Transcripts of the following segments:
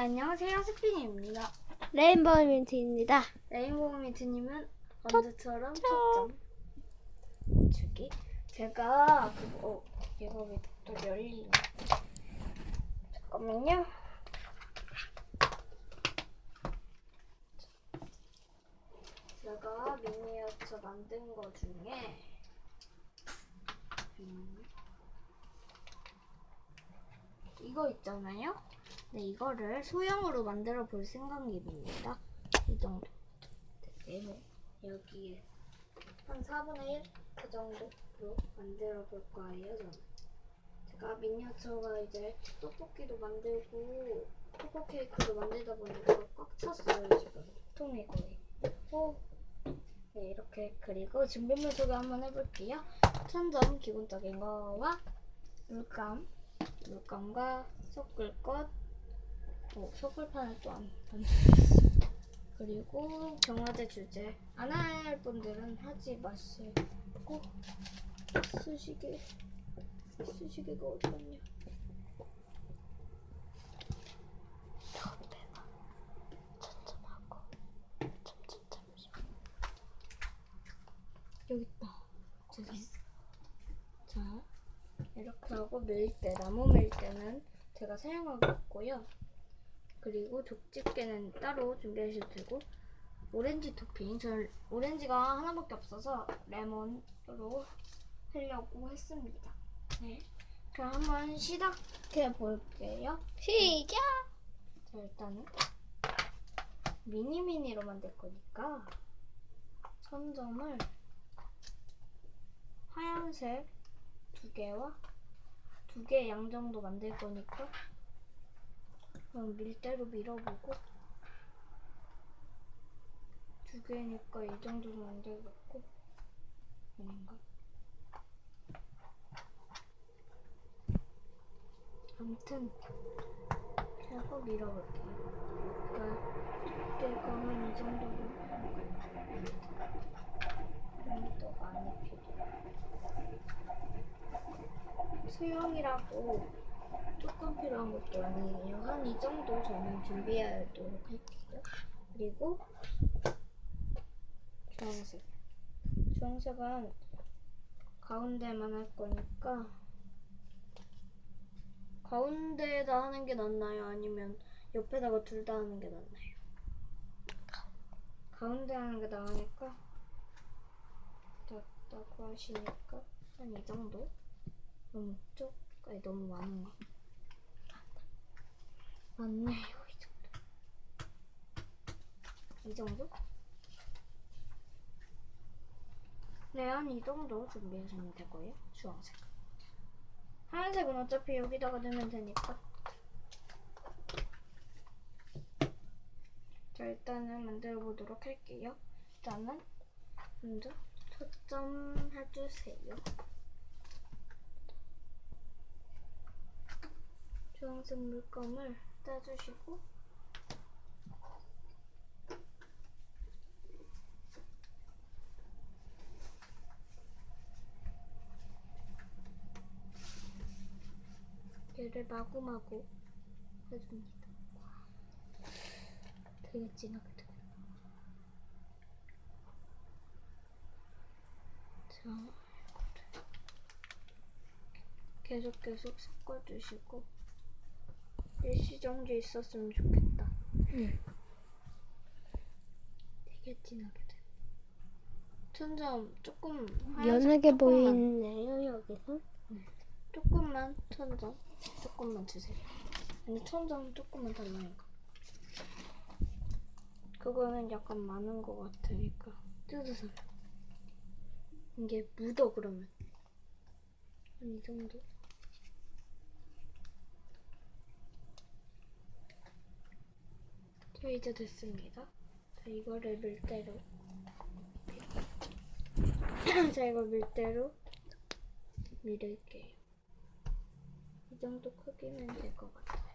안녕하세요. 스피니입니다. 레인보우 민트입니다. 레인보우 민트님은 언제처럼 초점 주기. 제가 그거 어, 얘가 왜또 열리냐? 잠깐만요. 제가 미니어처 만든 거 중에 음, 이거 있잖아요. 네, 이거를 소형으로 만들어 볼 생각입니다. 이 정도. 네, 여기에 한 4분의 1 그 정도로 만들어 볼 거예요, 저는. 제가 미니어처가 이제 떡볶이도 만들고 초코 케이크도 만들다 보니까 꽉 찼어요, 지금. 통이 거의. 오. 네, 이렇게 그리고 준비물 소개 한번 해볼게요. 천점 기본적인 거와 물감, 물감과 섞을 것, 어, 섞을판을 또안 안 줬어. 그리고 경화제 주제 안 할 분들은 하지 마시고? 옆에만 점점하고 점점점 여기 있다. 저기. 자 이렇게 하고 밀대 나무 밀대는 제가 사용하고 있고요. 그리고 족집게는 따로 준비하셔도 되고 오렌지 토핑 저 오렌지가 하나밖에 없어서 레몬으로 하려고 했습니다. 네. 그럼 한번 시작해 볼게요. 시작! 자 일단은 미니미니로 만들 거니까 선점을 하얀색 두 개와 두 개 양 정도 만들 거니까 밀대로 밀어보고 두 개니까 이 정도 만들겠고 아닌가? 아무튼 제가 밀어볼게요. 그러니까 한이 정도로 좀더 많이 필요해. 수영이라고 조금 필요한 것도 아니에요. 한 이 정도 저는 준비하도록 할게요. 그리고 주황색. 주황색은 가운데만 할 거니까 가운데에다 하는 게 낫나요? 아니면 옆에다가 둘 다 하는 게 낫나요? 가운데 하는 게 나으니까 낫다고 하시니까 한 이 정도? 너무 쪽? 아니 너무 많은가? 맞네요 이 정도. 이 정도? 네한 이 정도 준비하시면 되고요? 주황색. 하얀색은 어차피 여기다가 넣으면 되니까. 자 일단은 만들어 보도록 할게요. 일단은 먼저 초점 해주세요. 주황색 물감을 따주시고 얘를 마구마구 해줍니다. 되게 진하게 되네. 자, 계속 계속 섞어주시고 일시정지 있었으면 좋겠다. 응. 되게 진하게 돼. 천점 조금 연하게 조금만. 보이네요, 여기서. 조금만 천점 조금만 주세요. 아니 천점 조금만 달라니까. 그거는 약간 많은 것 같으니까 뜯어서 이게 묻어 그러면 한이 정도. 자 이제 됐습니다. 자 이거를 밀대로 자 이거 밀대로 밀을게요. 이 정도 크기면 될 것 같아요.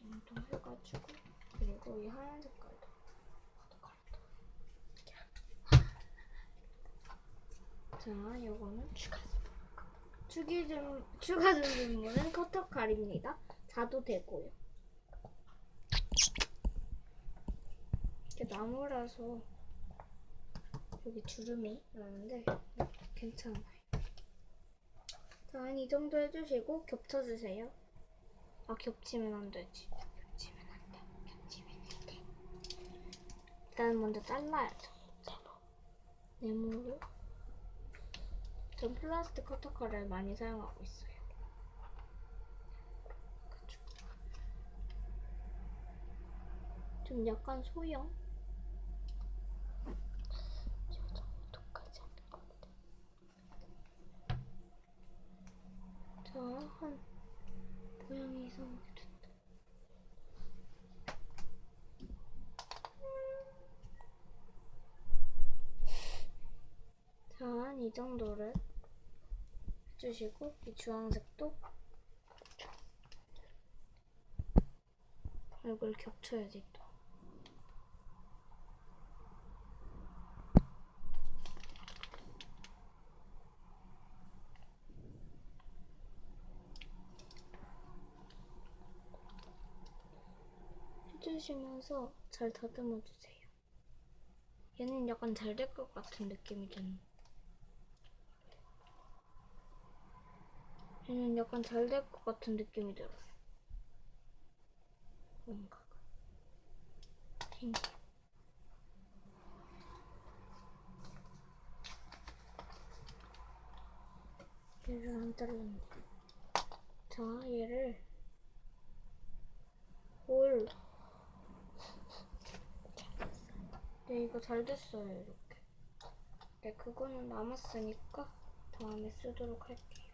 이 정도 해가지고 그리고 이 하얀 색깔도 자, 요거는 추가 추기 좀 추가 준비물은 커터칼입니다. 자도 되고요. 이게 나무라서 여기 주름이 나는데 괜찮아요. 자, 한이 정도 해주시고 겹쳐주세요. 아 겹치면 안 되지. 겹치면 안 돼. 겹치면 안 돼. 일단 먼저 잘라야죠. 네모로. 전 플라스틱 커터칼을 많이 사용하고 있어요. 좀 약간 소형. 독하지 않는 건데. 자, 한 모양이 이상하게 됐다. 자, 한 이 정도를 해주시고 이 주황색도 이걸 겹쳐야지 또. 해주시면서 잘 다듬어 주세요. 얘는 약간 잘 될 것 같은 느낌이 드는. 얘는 약간 잘 될 것 같은 느낌이 들어요. 뭔가가. 신기해. 얘를 안 잘랐네. 자, 얘를 볼. 네, 이거 잘 됐어요, 이렇게. 네, 그거는 남았으니까 다음에 쓰도록 할게요.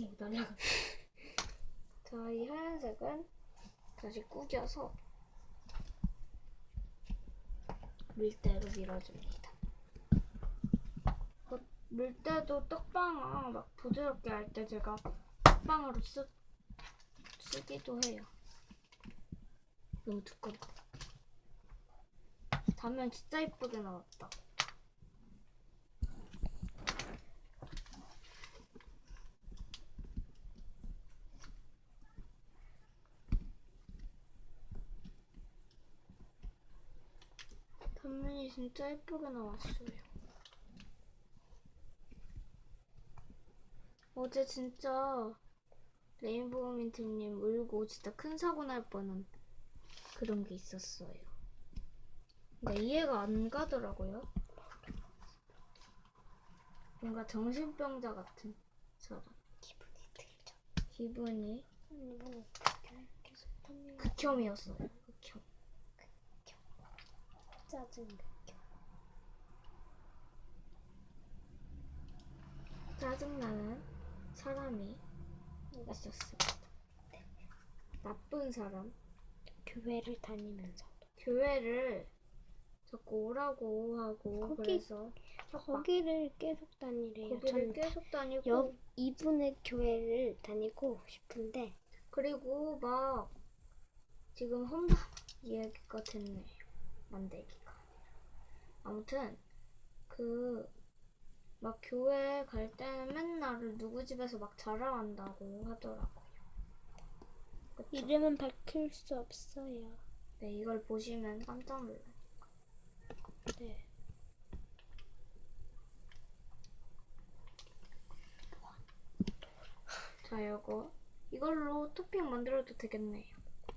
오, 날라가. 자, 이 하얀색은 다시 구겨서 밀대로 밀어줍니다. 어, 밀대도 떡방아 막 부드럽게 할 때 제가 떡방으로 쓰, 쓰기도 해요. 너무 두껍다. 단면 진짜 이쁘게 나왔다. 단면이 진짜 예쁘게 나왔어요. 어제 진짜 레인보우 민트님 울고 진짜 큰 사고 날 뻔한 그런 게 있었어요. 근데 이해가 안 가더라고요. 뭔가 정신병자 같은 사람. 기분이 들죠. 기분이 계속 극혐이었어요. 극혐. 짜증 느껴. 짜증나는 사람이 있었습니다. 나쁜 사람. 교회를 다니면서 교회를 자꾸 오라고 하고 거기- 그래서. 거기를 계속 다니래요. 거기를 전 계속 다니고 옆 이분의 교회를 다니고 싶은데 그리고 막 지금 혼밥 이야기가 됐네요. 만들기가. 아무튼 그 막 교회 갈 때는 맨날 누구 집에서 막 자랑한다고 하더라고요. 그쵸? 이름은 밝힐 수 없어요. 네, 이걸 보시면 깜짝 놀라요. 네. 자, 요거 이걸로 토핑 만들어도 되겠네요.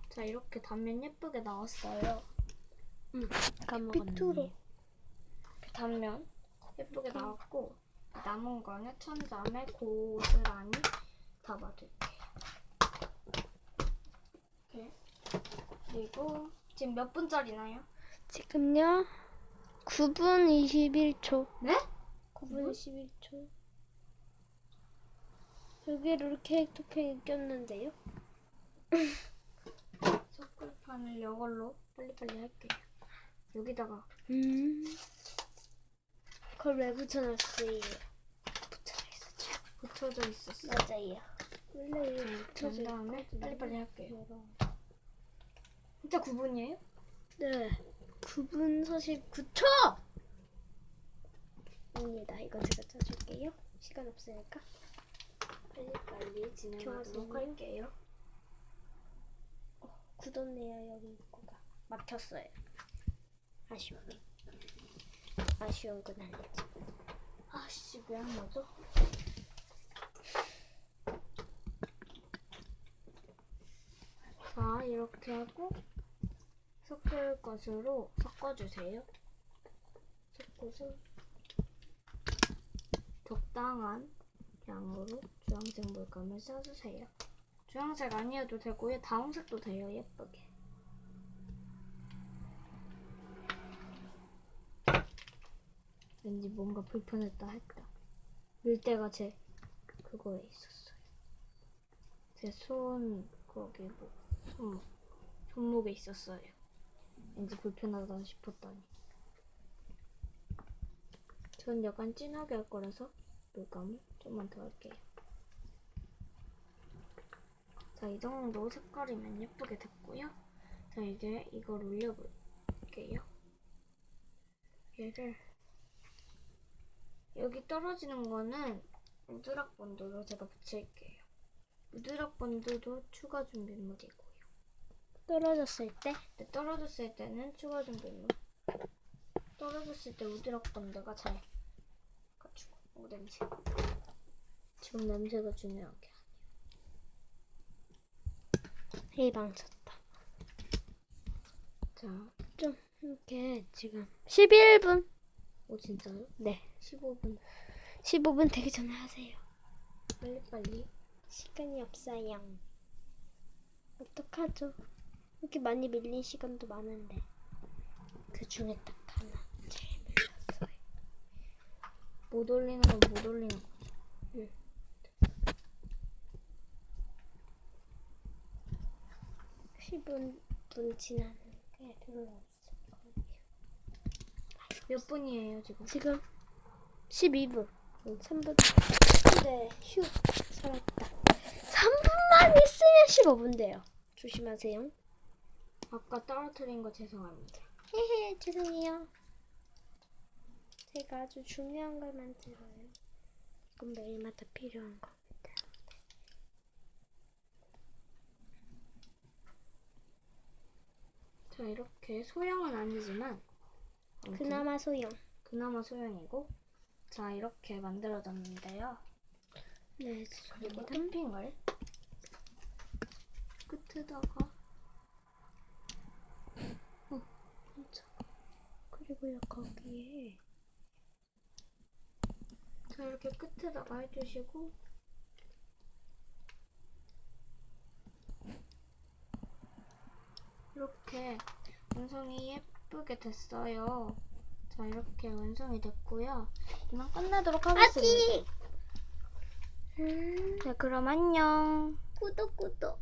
자, 이렇게 단면 예쁘게 나왔어요. 응. 까먹었네. 단면 예쁘게 나왔고 남은 거는 천장에 고스란히 담아둘게요. 이렇게. 그리고 지금 몇 분짜리나요? 지금요 9분 21초. 네? 9분 21초. 여기를 케이크 토핑이 꼈는데요. 석굴판을 이걸로 빨리빨리 할게요. 여기다가 음. 그걸 왜 붙여놨어요? 붙여져 있었어. 맞아요. 원래 이거 그 붙여져 다음에 있거든요. 빨리빨리 할게요. 진짜 9분이에요? 네. 9분 49초! 입니다. 이거 제가 짜줄게요. 시간 없으니까. 빨리 빨리 진행하도록 좋았어요. 할게요. 굳었네요, 여기 입구가. 막혔어요. 아쉬운데. 아쉬운 건 아니지. 아씨 왜 안 맞아? 자 이렇게 하고 섞을 것으로 섞어주세요. 섞어서 적당한 양으로 주황색 물감을 써주세요. 주황색 아니어도 되고요. 다홍색도 돼요. 예쁘게. 왠지 뭔가 불편했다 했다. 물때가 제 그거에 있었어요. 제 손 거기 뭐 손목 손목에 있었어요. 왠지 불편하다 싶었더니. 전 약간 진하게 할 거라서 물감을 좀만 더 할게요. 자, 이 정도 색깔이면 예쁘게 됐고요. 자, 이제 이걸 올려볼게요. 얘를 여기 떨어지는 거는 우드락 본드로 제가 붙일게요. 우드락 본드도 추가 준비물이고요. 떨어졌을 때 근데 떨어졌을 때는 추가 준비물. 떨어졌을 때 우드락 본드가 잘 갖추고. 오 냄새. 지금 냄새가 중요한 게 아니야. 해방 쳤다. 자, 좀 이렇게 지금 11분. 오 진짜요? 네. 15분 15분 되기 전에 하세요. 빨리빨리. 시간이 없어요. 어떡하죠? 이렇게 많이 밀린 시간도 많은데 그 중에 딱 하나 제일 밀렸어요. 못 올리는 건 못 올리는 거. 응. 십 10분 분 지나는 게 별로 없을 거예요. 몇 분이에요 지금? 지금 12분. 3분. 네, 휴. 살았다. 3분만 있으면 15분 돼요. 조심하세요. 아까 떨어뜨린 거 죄송합니다. 헤헤, 죄송해요. 제가 아주 중요한 걸 만들어요. 이건 매일마다 필요한 겁니다. 자 이렇게 소형은 아니지만 아무튼 그나마 소형. 그나마 소형이고 자 이렇게 만들어졌는데요. 네, 그리고 죄송합니다. 탭핑을 끝에다가 어 진짜 그리고요, 거기에 자 이렇게 끝에다가 해주시고 이렇게 완성이 예쁘게 됐어요. 자 이렇게 완성이 됐고요. 이만 끝내도록 하겠습니다. 음, 네 그럼 안녕. 구독, 구독.